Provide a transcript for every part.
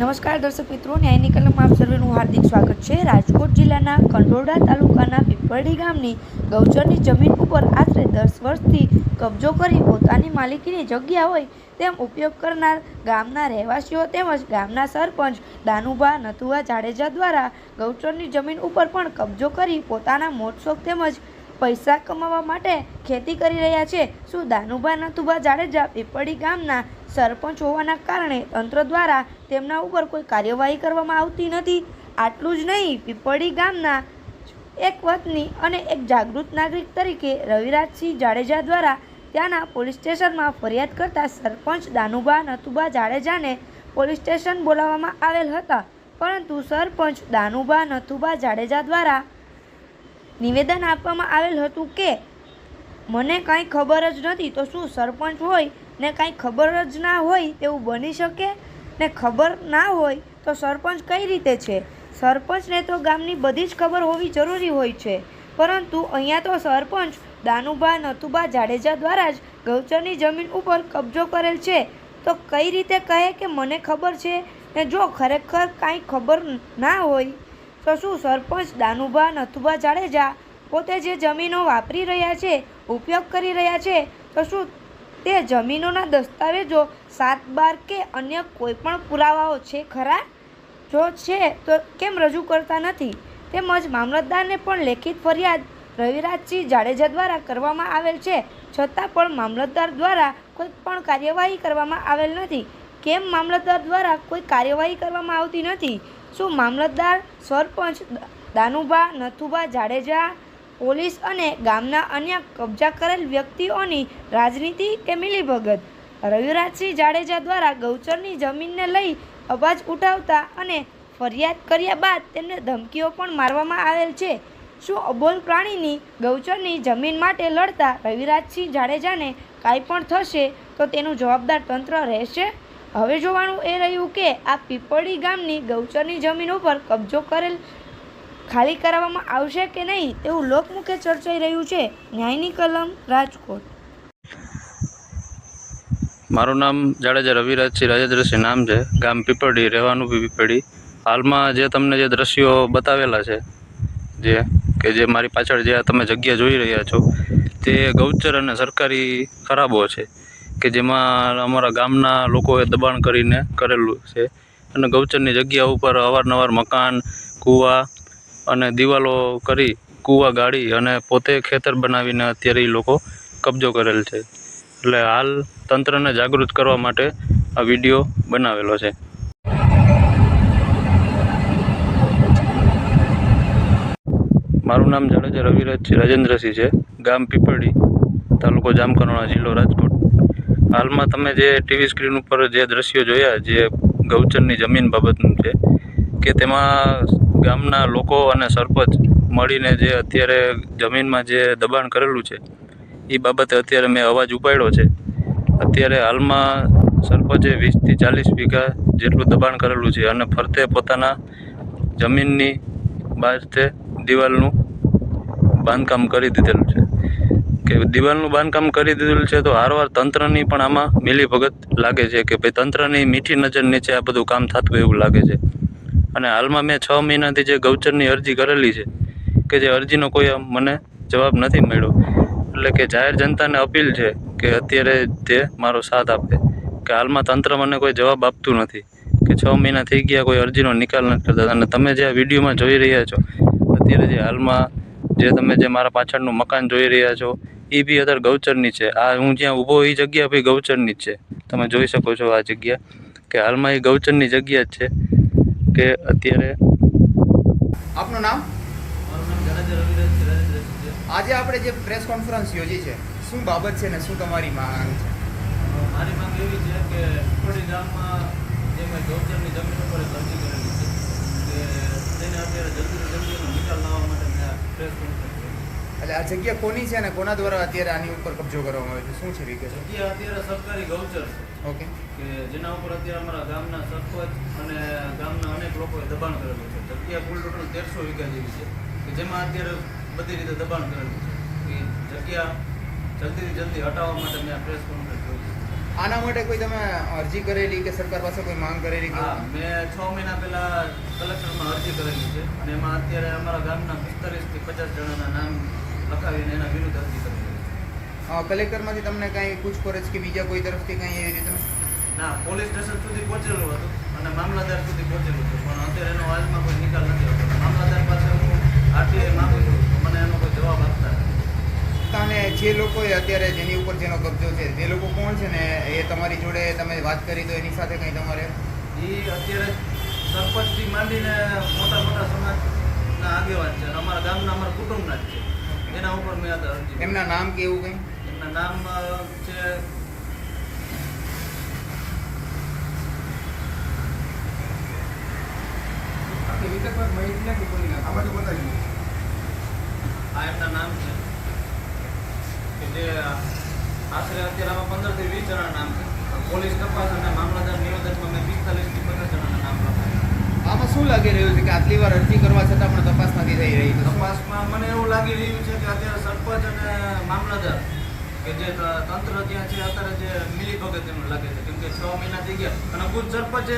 નમસ્કાર દર્શક મિત્રો, ન્યાયની કલમમાં આપ સર્વેનું હાર્દિક સ્વાગત છે. રાજકોટ જિલ્લાના કંડોરડા તાલુકાના પીપળડી ગામની ગૌચરની જમીન ઉપર આશરે દસ વર્ષથી કબજો કરી પોતાની માલિકીની જગ્યા હોય તેમ ઉપયોગ કરનાર ગામના રહેવાસીઓ તેમજ ગામના સરપંચ દાનુભા નથુવા જાડેજા દ્વારા ગૌચરની જમીન ઉપર પણ કબજો કરી પોતાના મોટશોખ તેમજ પૈસા કમાવા માટે ખેતી કરી રહ્યા છે. શું દાનુભા નથુભા જાડેજા પીપળી ગામના સરપંચ હોવાના કારણે તંત્ર દ્વારા તેમના ઉપર કોઈ કાર્યવાહી કરવામાં આવતી નથી. આટલું જ નહીં, પીપળી ગામના એક વતની અને એક જાગૃત નાગરિક તરીકે રવિરાજસિંહ જાડેજા દ્વારા ત્યાંના પોલીસ સ્ટેશનમાં ફરિયાદ કરતા સરપંચ દાનુભા નથુભા જાડેજાને પોલીસ સ્ટેશન બોલાવવામાં આવેલ હતા. પરંતુ સરપંચ દાનુભા નથુભા જાડેજા દ્વારા નિવેદન આપવામાં આવેલ હતું કે, મને કાંઈ ખબર જ નથી, તો શું સરપંચ હોય ને કાંઈ ખબર જ ના હોય તેવું બની શકે? ને ખબર ના હોય તો સરપંચ કઈ રીતે છે? સરપંચને તો ગામની બધી જ ખબર હોવી જરૂરી હોય છે. પરંતુ અહીંયા તો સરપંચ દાનુભા નથુભા જાડેજા દ્વારા જ ગૌચરની જમીન ઉપર કબજો કરેલ છે. તો કઈ રીતે કહે કે મને ખબર છે? ને જો ખરેખર કાંઈ ખબર ના હોય, તો શું સરપંચ દાનુભા નથુભા જાડેજા પોતે જે જમીનો વાપરી રહ્યા છે, ઉપયોગ કરી રહ્યા છે, તો શું તે જમીનોના દસ્તાવેજો સાત બાર કે અન્ય કોઈપણ પુરાવાઓ છે ખરા? જો છે, તો કેમ રજૂ કરતા નથી? તેમજ મામલતદારને પણ લેખિત ફરિયાદ રવિરાજસિંહ જાડેજા દ્વારા કરવામાં આવેલ છે. છતાં પણ મામલતદાર દ્વારા કોઈ પણ કાર્યવાહી કરવામાં આવેલ નથી. કેમ મામલતદાર દ્વારા કોઈ કાર્યવાહી કરવામાં આવતી નથી? શું મામલતદાર સરપંચ દાનુભા, નથુભા જાડેજા પોલીસ અને ગામના અન્ય કબજા કરેલ વ્યક્તિઓની રાજનીતિ કે મિલીભગત. રવિરાજસિંહ જાડેજા દ્વારા ગૌચરની જમીનને લઈ અવાજ ઉઠાવતા અને ફરિયાદ કર્યા બાદ તેમને ધમકીઓ પણ મારવામાં આવેલ છે. શું અબોલ પ્રાણીની ગૌચરની જમીન માટે લડતા રવિરાજસિંહ જાડેજાને કાંઈ પણ થશે તો તેનું જવાબદાર તંત્ર રહેશે? હવે જોવાનું એ રહ્યું કે આ પીપળી ગામની ગૌચરની જમીન ઉપર કબજો કરેલ ખાલી કરાવવામાં આવશે કે નહીં તેવું લોકમુખે ચર્ચાઈ રહ્યું છે ન્યાયની કલમ, રાજકોટ. મારું નામ જાડેજા રવિરાજસિંહ રાજેન્દ્રસિંહ નામ છે. ગામ પીપળી રહેવાનું પીપળી હાલમાં જે તમને જે દ્રશ્યો બતાવેલા છે, જે કે જે મારી પાછળ જે તમે જગ્યા જોઈ રહ્યા છો, તે ગૌચર અને સરકારી ખરાબો છે કે જેમાં અમારા ગામના લોકોએ દબાણ કરીને કરેલું છે. અને ગૌચરની જગ્યા ઉપર અવારનવાર મકાન, કૂવા અને દિવાલો કરી, કૂવા ગાળી અને પોતે ખેતર બનાવીને અત્યારે એ લોકો કબજો કરેલ છે. એટલે હાલ તંત્રને જાગૃત કરવા માટે આ વીડિયો બનાવેલો છે. મારું નામ જાડેજા રવિરાજ રાજેન્દ્રસિંહ છે, ગામ પીપળી, તાલુકો જામકરણા, જિલ્લો રાજકોટ. હાલમાં તમે જે ટીવી સ્ક્રીન ઉપર જે દ્રશ્યો જોયા, જે ગૌચરની જમીન બાબતનું છે, કે તેમાં ગામના લોકો અને સરપંચ મળીને જે અત્યારે જમીનમાં જે દબાણ કરેલું છે, એ બાબતે અત્યારે મેં અવાજ ઉપાડ્યો છે. અત્યારે હાલમાં સરપંચે વીસથી ચાલીસ વીઘા જેટલું દબાણ કરેલું છે અને ફરતે પોતાના જમીનની બાજતે દિવાલનું બાંધકામ કરી દીધેલું છે. કે દિવાલનું બાંધકામ કરી દીધેલું છે તો હારવાર તંત્રની પણ આમાં મિલીભગત લાગે છે કે ભાઈ તંત્રની મીઠી નજર નીચે આ બધું કામ થતું એવું લાગે છે. અને હાલમાં મેં છ મહિનાથી જે ગૌચરની અરજી કરેલી છે, કે જે અરજીનો કોઈ મને જવાબ નથી મળ્યો. એટલે કે જાહેર જનતાને અપીલ છે કે અત્યારે તે મારો સાથ આપે. કે હાલમાં તંત્ર મને કોઈ જવાબ આપતું નથી. કે છ મહિના થઈ ગયા કોઈ અરજીનો નિકાલ નથી કરતા. અને તમે જે આ વિડીયોમાં જોઈ રહ્યા છો, અત્યારે જે હાલમાં જે તમે જે મારા પાછળનું મકાન જોઈ રહ્યા છો, એ બી અત્યારે ગૌચરની છે. આ હું જ્યાં ઊભો એ જગ્યા બી ગૌચરની જ છે. તમે જોઈ શકો છો આ જગ્યા. કે હાલમાં એ ગૌચરની જગ્યા જ છે. કે અત્યારે આપનું નામ? આજે આપણે જે પ્રેસ કોન્ફરન્સ યોજી છે શું બાબત છે ને શું તમારી માંગ છે? મારી માંગ એવી છે કે થોડી ગામમાં જે મેં ગૌચરની જમીન ઉપર અરજી કરેલી છે કે તેને અત્યારે જલ્દી જલ્દીનો નિકાલ લાવવા માટે મેં પ્રેસ કોન્ફરન્સ એટલે આ જગ્યા કોની છે અને કોના દ્વારા અત્યારે આની ઉપર કબજો કરવામાં આવ્યો છે? શું છે વિગત? જગ્યા અત્યારે સરકારી ગૌચર છે. ઓકે. કે જેના ઉપર અત્યારે અમારા ગામના સરપંચ અને ગામના અનેક લોકોએ દબાણ કરેલું છે. જગ્યા કુલ ટોટલ તેરસો વીઘા જેવી છે. કે જેમાં અત્યારે બધી રીતે દબાણ કરેલું છે. કે જગ્યા જલ્દીથી જલ્દી હટાવવા માટે મેં પ્રેસ કોન્ફરન્સ કરી આના માટે કોઈ તમે અરજી કરેલી કે સરકાર પાસે કોઈ માંગ કરેલી હા મેં છ મહિના પહેલા કલેક્ટરમાં અરજી કરેલી છે. અને એમાં અત્યારે અમારા ગામના પિસ્તાલીસથી પચાસ જણાના નામ લખાવીને એના વિરુદ્ધ અરજી કરેલી કલેક્ટરમાંથી તમને કાંઈ પૂછપરછ કે બીજા કોઈ તરફથી કાંઈ એવી રીતે? ના પોલીસ સ્ટેશન સુધી પહોંચેલું હતું અને મામલાદાર સુધી પહોંચેલું હતું પણ અત્યારે એનો હાલમાં કોઈ નિકાલ નથી આવતો. મામલાદાર પાસે હું આરટીઆઈ માગું છું મને એનો કોઈ જવાબ આપતા. અને જે લોકોએ અત્યારે જેની ઉપર જેનો કબજો છે તે લોકો કોણ છે ને એ તમારી જોડે તમે વાત કરી તો એની સાથે કંઈ તમારે? એ અત્યારે સરપંચથી માંડીને મોટા મોટા સમાજના આગેવાન છે અને અમારા ગામના અમારા કુટુંબના જ છે. એના ઉપર મેં અરજી એમના નામ કે એવું કંઈ? એમના નામ છે આ એમના નામ છે. કે જે આશરે અત્યારે આમાં પંદરથી વીસ જણા નામ છે. પોલીસ તપાસ અને મામલતદાર નિવેદનમાં મેં પિસ્તાલીસથી પચાસ જણાના નામ લખાયા. આમાં શું લાગી રહ્યું છે કે આટલી વાર અરજી કરવા છતાં પણ તપાસ નથી થઈ રહી? તપાસમાં મને એવું લાગી રહ્યું છે કે અત્યારે સરપંચ અને મામલતદાર કે જે તંત્ર ત્યાં છે અત્યારે જે મિલી ભગત એનું લાગે છે કેમ કે છ મહિના થઈ ગયા અને ખુદ સરપંચે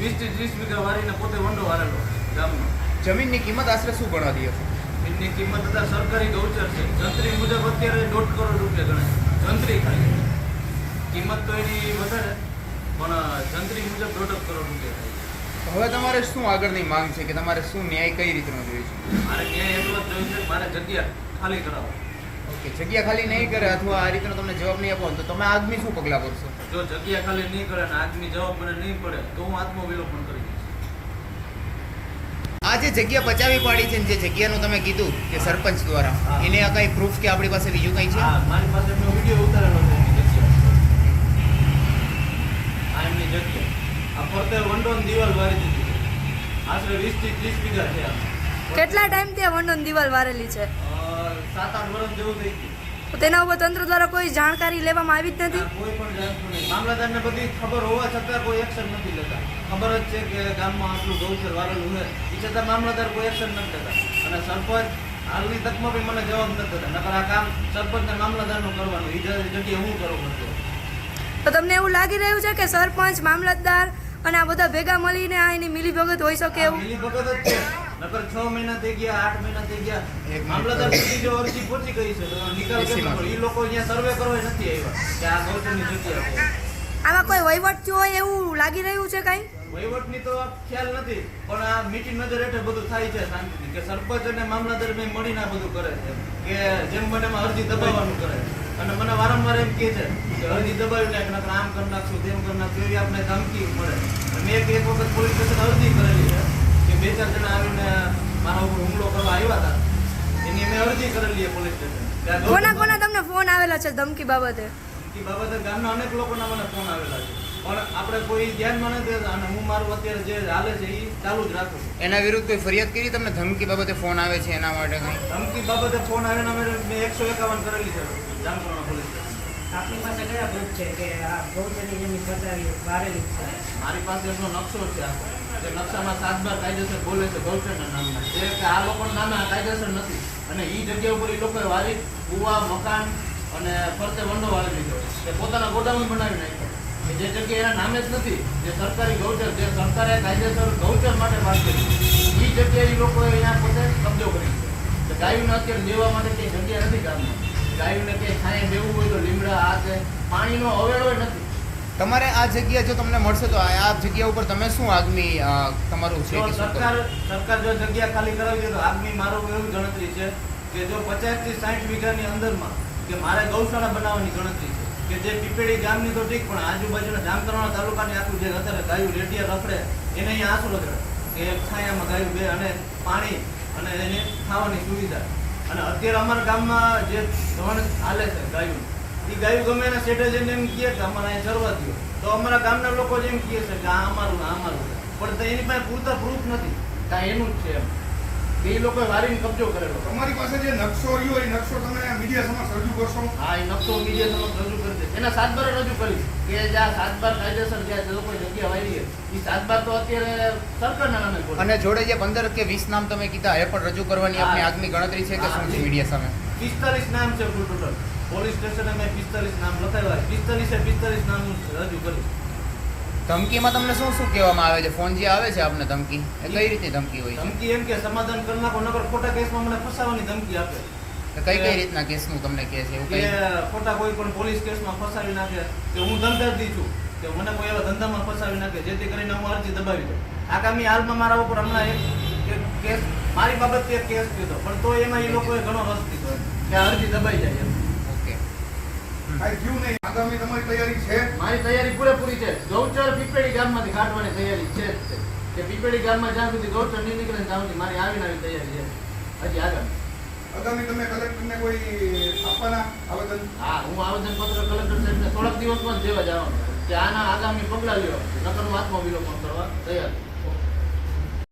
વીસથી ત્રીસ વીઘા વારીને પોતે વંડો વારેલો ગામનો. જમીનની કિંમત આશરે શું ગણાતી હશે? જમીનની કિંમત અત્યારે સરકારી ગૌચર છે. જંત્રી મુજબ અત્યારે દોઢ કરોડ રૂપિયા ગણાય જંત્રી ખાલી. કિંમત તો એની વધારે પણ જંત્રી મુજબ દોઢ કરોડ રૂપિયા થાય હવે તમારે શું આગળની માંગ છે કે તમારે શું ન્યાય કઈ રીતનો જોઈએ છે? મારે ન્યાય એટલો જ જોઈએ છે મારે જગ્યા ખાલી કરાવો ઓકે જગ્યા ખાલી નહીં કરે અથવા આ રીતનો તમને જવાબ નહીં આપો તો તમે આગમી શું પગલાં ભરશો? જો જગ્યા ખાલી નહીં કરે અને આગમી જવાબ મને નહીં પડે તો હું આત્મવિલોપન કરી આ જે જગ્યા બચાવી પાડી છે જે જગ્યાનું તમે કીધું કે સરપંચ દ્વારા એને આ કઈ પ્રૂફ કે આપણી પાસે બીજું કઈ છે? મારી પાસે મેં વીડિયો ઉતારેલો છે આ એમની જગ્યા. આ ફરતે વંડોન દિવાલ વાળી દીધી આશરે વીસથી ત્રીસ વીઘા આ. કેટલા ટાઈમ ત્યાં વંડોન દિવાલ વારેલી છે? તેના ઉપર તંત્ર દ્વારા કોઈ જાણકારી લેવામાં આવી જ નથી? કોઈ પણ મામલતદારને બધી ખબર હોવા છતાં કોઈ એક્શન નથી લેતા. ખબર જ છે કે ગામમાં આટલું ગૌચર વારેલું છે એ છતાં મામલતદાર કોઈ એક્શન નથી લેતા. અને સરપંચ હાલની તકમાં બી મને જવાબ નથી દેતા. નકર આ કામ સરપંચને મામલતદારનું કરવાનું. એ જગ્યાએ હું કરવું પડતું તો તમને એવું લાગી રહ્યું છે કે સરપંચ મામલતદાર અને આ બધા ભેગા મળીને આ એની મિલીભગત હોઈ શકે એવું? મિલીભગત જ છે. નકર છ મહિના થઈ ગયા આઠ મહિના થઈ ગયા. એક મામલતદાર સુધી જો અરજી પહોંચી ગઈ છે તો નિકાલ કેમ એસીમાં. ઈ લોકો અહીંયા સર્વે કરવા નથી આવ્યા કે આ ગૌચરની જગ્યા છે. આમાં કોઈ વહીવટ થયો હોય એવું લાગી રહ્યું છે કઈ? વહીવટની તો ખ્યાલ નથી પણ આ મીઠી નજર હેઠળ બધું થાય છે શાંતિથી કે સરપંચ અને મામલતદાર મેં મળીને આ બધું કરે છે કે જેમ મને એમાં અરજી દબાવવાનું કરે અને મને વારંવાર એમ કહે છે કે અરજી દબાવી નાખ નકર આમ કરી નાખશું તેમ કરી નાખશું એવી આપણે ધમકી મળે. મેં એક એક વખત પોલીસ સ્ટેશન અરજી કરેલી છે. બે ચાર જણા આવીને મારા ઉપર હુમલો કરવા આવ્યા હતા. એની મેં અરજી કરેલી પોલીસ સ્ટેશન. કોના કોના તમને ફોન આવેલા છે ધમકી બાબતે? ધમકી બાબતે ગામના અનેક લોકોના મને ફોન આવેલા છે. પણ આપણે કોઈ ધ્યાનમાં નથી અને હું મારું અત્યારે જે હાલે છે એ ચાલુ જ રાખું એના વિરુદ્ધ કોઈ ફરિયાદ કરી તમને ધમકી બાબતે ફોન આવે છે એના માટે કંઈ? ધમકી બાબતે ફોન આવે ને મેં એકસો એકાવન કરેલી છે જામકરણા પોલીસ આપની પાસે કયા ગ્રુપ છે કે આ ગૌચરની જમીન વારેલી છે? મારી પાસે એનો નકશો છે આખો. નકશામાં સાત બાર કાયદેસર બોલે છે ગૌચરના નામના. આ લોકોના નામે કાયદેસર નથી. અને એ જગ્યા ઉપર એ લોકોએ વારી, કુવા, મકાન અને ફરતે વંડો વાળી લીધો એ પોતાના ગોડાઉન બનાવી નાખ્યો. જે જગ્યાએ એના નામે જ નથી, જે સરકારી ગૌચર, જે સરકારે કાયદેસર ગૌચર માટે વાત કરી. એ જગ્યાએ એ લોકોએ અહીંયા પોતે કબજો કરી છે ગાયોને અત્યારે લેવા માટે કંઈ જગ્યા નથી ગામમાં. ગાયોને કંઈ છાંયે બેવું હોય તો લીમડા, આ તે પાણીનો અવેડો નથી. તમારે આ જગ્યા જો તમને મળશે તો આ જગ્યા ઉપર તમે શું આગમી તમારું છે? સરકાર સરકાર જો જગ્યા ખાલી કરાવી દે તો આગમી મારો એવું ગણતરી છે કે જો પચાસથી સાઠ વીઘાની અંદરમાં કે મારે ગૌશાળા બનાવવાની ગણતરી છે કે જે પીપેડી ગામની તો ઠીક પણ આજુબાજુના જામકરણા તાલુકાની આખું જે અત્યારે ગાયું રેડિયા રખડે એને અહીંયા આંસુ રખડે કે છાયામાં ગાયું બે અને પાણી અને એને ખાવાની સુવિધા અને અત્યારે અમારા ગામમાં જે ધણ હાલે છે ગાયું એ ગાયું ગમે એના શેઠે જઈને એમ કહે કે અમારે અહીંયા ચરવા દો તો અમારા ગામના લોકો જ એમ કહે છે કે આ અમારું આ અમારું. પણ એની પાસે પૂરતા પ્રૂફ નથી. કાંઈ એનું જ છે એમ. એ લોકોએ વારીને કબજો કરેલો. તમારી પાસે જે નકશો રહ્યો એ નકશો તમે મીડિયા સમક્ષ રજૂ કરશો? હા એ નકશો મીડિયા સમક્ષ રજૂ કરી છે એના સાતબાર રજૂ કરી કે જે આ સાતબાર કાયદેસર જ્યાં જે લોકોએ જગ્યા વાળી છે એ સાતબાર તો અત્યારે સરકારના નામે અને જોડે જે પંદર કે વીસ નામ તમે કીધા એ પણ રજૂ કરવાની આપની આગની ગણતરી છે કે શું છે મીડિયા સામે? પિસ્તાલીસ નામ છે કુલ ટોટલ. પોલીસ સ્ટેશને મેં પિસ્તાલીસ નામ લખાવ્યા. પિસ્તાલીસે પિસ્તાલીસ નામ રજૂ કરી ધમકીમાં તમને શું શું કહેવામાં આવે છે? ફોન જે આવે છે આપને ધમકી? એ કઈ રીતની ધમકી હોય ધમકી એમ કે સમાધાન કરી નાખો નગર ખોટા કેસમાં મને ફસાવાની ધમકી આપે. કઈ કઈ રીતના કેસનું તમને કે છે? કે ખોટા કોઈ પણ પોલીસ કેસમાં ફસાવી નાખે. કે હું ધંધાર્થી છું કે મને કોઈ એવા ધંધામાં ફસાવી નાખે જેથી કરીને હું અરજી દબાવી દઉં. આગામી હાલમાં મારા ઉપર હમણાં એક કેસ મારી બાબતે કેસ કીધો પણ તો એમાં એ લોકોએ ઘણો રસ કીધો કે આ અરજી દબાઈ જાય એમ. થયું નહીં. આગામી તમારી તૈયારી છે? મારી તૈયારી પૂરેપૂરી છે. ગૌચર પીપેડી ગામમાંથી કાઢવાની તૈયારી છે જ કે પીપેડી ગામમાં જ્યાં સુધી ગૌચર નહીં નીકળે ને ત્યાં સુધી મારી આવીને આવી તૈયારી છે. હજી આગળ. આગામી તમે કલેક્ટરને કોઈ આપવાના આવેદન? હા હું આવેદનપત્ર કલેક્ટર સાહેબને થોડાક દિવસમાં જ દેવા જવાનું કે આના આગામી પગલાં લ્યો. નકર આત્મવિલોપન કરવા તૈયાર.